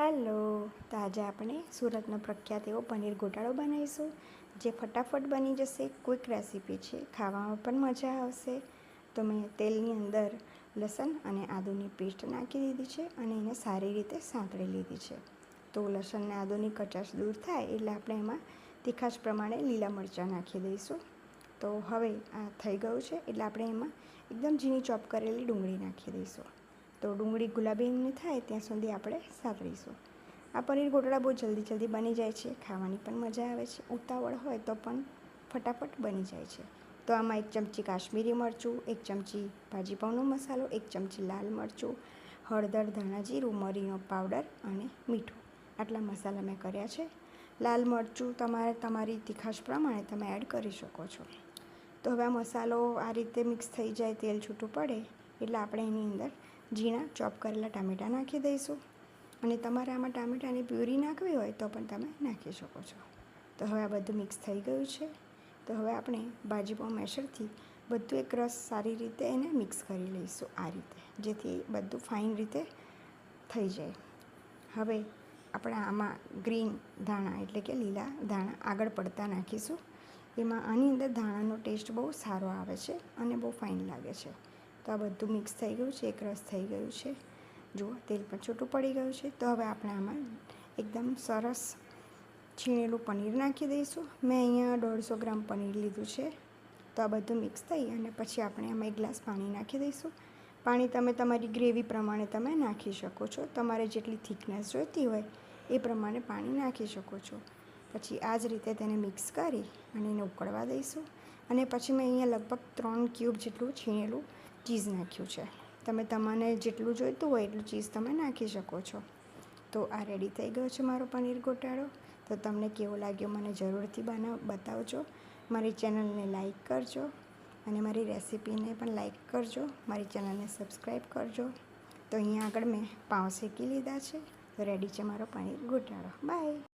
Hello, તો આજે આપણે સુરતનો પ્રખ્યાત એવો પનીર ગોટાળો બનાવીશું, જે ફટાફટ બની જશે ક્વિક રેસીપી છે, ખાવામાં પણ મજા આવશે. તો મેં તેલની અંદર લસણ અને આદુની પેસ્ટ નાખી દીધી છે અને એને સારી રીતે સાંતળી લીધી છે. તો લસણ અને આદુની કચાશ દૂર થાય એટલે આપણે એમાં તીખાશ પ્રમાણે લીલા મરચાં નાખી દઈશું. તો હવે આ થઈ ગયું છે એટલે આપણે એમાં એકદમ ઝીણી ચોપ કરેલી ડુંગળી નાખી દઈશું. તો ડુંગળી ગુલાબી રંગની થાય ત્યાં સુધી આપણે સાતળીશું આ પનીર ગોટડા બહુ જલ્દી જલ્દી બની જાય છે, ખાવાની પણ મજા આવે છે, ઉતાવળ હોય તો પણ ફટાફટ બની જાય છે. તો આમાં એક ચમચી કાશ્મીરી મરચું, એક ચમચી ભાજી પાઉંનો મસાલો, એક ચમચી લાલ મરચું, હળદર, ધાણા જીરું, મરીનો પાવડર અને મીઠું. આટલા મસાલા મેં કર્યા છે. લાલ મરચું તમારે તમારી તીખાશ પ્રમાણે તમે એડ કરી શકો છો. તો હવે આ મસાલો આ રીતે મિક્સ થઈ જાય, તેલ છૂટું પડે એટલે આપણે એની અંદર ઝીણા ચોપ કરેલા ટામેટાં નાખી દઈશું. અને તમારે આમાં ટામેટાની પ્યુરી નાખવી હોય તો પણ તમે નાખી શકો છો. તો હવે આ બધું મિક્સ થઈ ગયું છે. તો હવે આપણે ભાજીપાઉં મેશરથી બધું એક રસ સારી રીતે એને મિક્સ કરી લઈશું આ રીતે, જેથી બધું ફાઇન રીતે થઈ જાય. હવે આપણે આમાં ગ્રીન ધાણા એટલે કે લીલા ધાણા આગળ પડતા નાખીશું. એમાં આની અંદર ધાણાનો ટેસ્ટ બહુ સારો આવે છે અને બહુ ફાઇન લાગે છે. તો આ બધું મિક્સ થઈ ગયું છે, એક રસ થઈ ગયું છે. જુઓ, તેલ પણ છૂટું પડી ગયું છે. તો હવે આપણે આમાં એકદમ સરસ છીણેલું પનીર નાખી દઈશું. મેં અહીંયા દોઢસો ગ્રામ પનીર લીધું છે. તો આ બધું મિક્સ થઈ અને પછી આપણે આમાં એક ગ્લાસ પાણી નાખી દઈશું. પાણી તમે તમારી ગ્રેવી પ્રમાણે તમે નાખી શકો છો. તમારે જેટલી થિકનેસ જોઈતી હોય એ પ્રમાણે પાણી નાખી શકો છો. પછી આ જ રીતે તેને મિક્સ કરી અને એને ઉકળવા દઈશું. અને પછી મેં અહીંયા લગભગ ત્રણ ક્યુબ જેટલું છીણેલું ચીઝ નાખ્યું છે. તમે તમને જેટલું જોઈતું હોય એટલું ચીઝ તમે નાખી શકો છો. તો આ રેડી થઈ ગયો છે મારો પનીર ગોટાળો. તો તમને કેવો લાગ્યો મને જરૂરથી બનાવ બતાવજો. મારી ચેનલને લાઈક કરજો અને મારી રેસીપીને પણ લાઈક કરજો. મારી ચેનલને સબસ્ક્રાઈબ કરજો. તો અહીંયા આગળ મેં પાઉં શેકી લીધા છે. તો રેડી છે મારો પનીર ગોટાળો. બાય